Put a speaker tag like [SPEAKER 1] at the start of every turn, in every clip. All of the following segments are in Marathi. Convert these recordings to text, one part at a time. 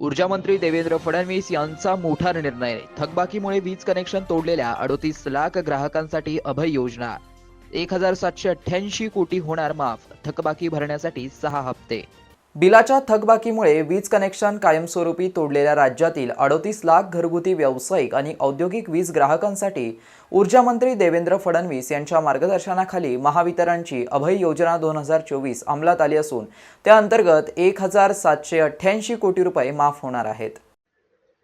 [SPEAKER 1] ऊर्जा मंत्री देवेंद्र फडणवीस यांचा मोठा निर्णय थकबाकीमुळे वीज कनेक्शन तोडलेल्या अडोतीस लाख ग्राहकांसाठी अभय योजना. एक हजार सातशे अठ्ठ्याऐंशी कोटी होणार माफ थकबाकी भरण्यासाठी सहा हप्ते. बिलाच्या थकबाकीमुळे वीज कनेक्शन कायमस्वरूपी तोडलेल्या राज्यातील अडोतीस लाख घरगुती व्यावसायिक आणि औद्योगिक वीज ग्राहकांसाठी ऊर्जा मंत्री देवेंद्र फडणवीस यांच्या मार्गदर्शनाखाली महावितरणची अभय योजना दोन हजार चोवीस अंमलात आली असून त्या अंतर्गत एक हजार सातशे अठ्ठ्याऐंशी कोटी रुपये माफ होणार आहेत.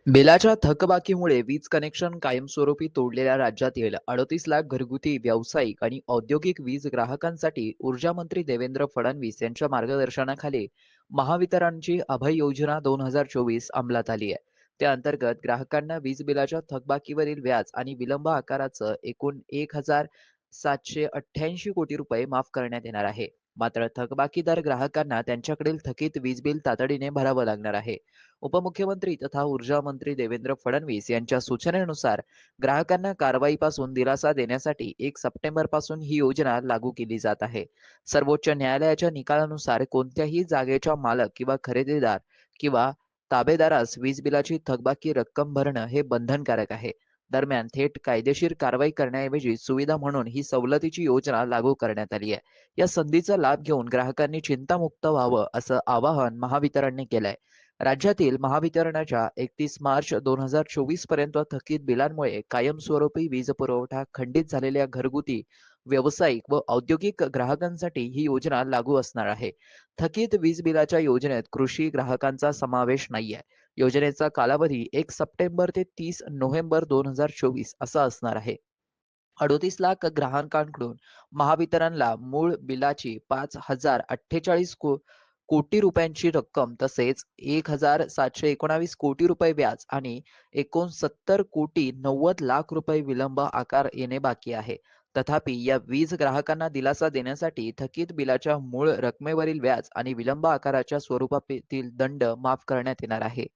[SPEAKER 1] बिलाच्या थकबाकीमुळे वीज कनेक्शन कायमस्वरूपी तोडलेल्या राज्यातील अडतीस लाख घरगुती व्यावसायिक आणि औद्योगिक वीज ग्राहकांसाठी ऊर्जा मंत्री देवेंद्र फडणवीस यांच्या मार्गदर्शनाखाली महावितरणची अभय योजना दोन हजार चोवीस अंमलात आली आहे. त्या अंतर्गत ग्राहकांना वीज बिलाच्या थकबाकीवरील व्याज आणि विलंब आकाराचं एकूण एक हजार सातशे अठ्ठ्याऐंशी कोटी रुपये माफ करण्यात येणार आहे. मात्र थकबाकीदार ग्राहकांना त्यांच्याकडील थकीत वीज बिल तातडीने भरावं लागणार आहे. उपमुख्यमंत्री तथा ऊर्जा मंत्री देवेंद्र फडणवीस यांच्या सूचनेनुसार ग्राहकांना कारवाईपासून दिलासा देण्यासाठी एक सप्टेंबरपासून ही योजना लागू केली जात आहे. सर्वोच्च न्यायालयाच्या निकालानुसार कोणत्याही जागेच्या मालक किंवा खरेदीदार किंवा ताबेदारास वीज बिलाची थकबाकी रक्कम भरणं हे बंधनकारक आहे. दरम्यान थेट कायदेशीर कारवाई करण्याऐवजी सुविधा म्हणून ही सवलतीची योजना लागू करण्यात आली आहे. या संधीचा लाभ घेऊन ग्राहकांनी चिंतामुक्त व्हावं असं आवाहन महावितरणने केलंय. राज्यातील महावितरणाच्या एकतीस मार्च दोन हजार चोवीसपर्यंत थकीत बिलांमुळे कायमस्वरूपी वीज पुरवठा खंडित झालेल्या घरगुती व्यावसायिक व औद्योगिक ग्राहकांसाठी ही योजना लागू असणार आहे. थकीत वीज बिलाच्या योजनेत कृषी ग्राहकांचा समावेश नाहीये. योजनेचा कालावधी एक सप्टेंबर ते तीस नोव्हेंबर दोन हजार चोवीस असा असणार आहे. अडोतीस लाख ग्राहकांकडून महावितरणला मूळ बिलाची पाच हजार अठ्ठेचाळीस को कोटी रुपयांची रक्कम तसेच एक हजार सातशे एकोणावीस कोटी रुपये व्याज आणि एकोणसत्तर कोटी नव्वद लाख रुपये विलंब आकार येणे बाकी आहे. तथापि या वीज ग्राहकांना दिलासा देण्यासाठी थकीत बिलाच्या मूळ रकमेवरील व्याज आणि विलंब आकाराच्या स्वरूपातील दंड माफ करण्यात येणार आहे.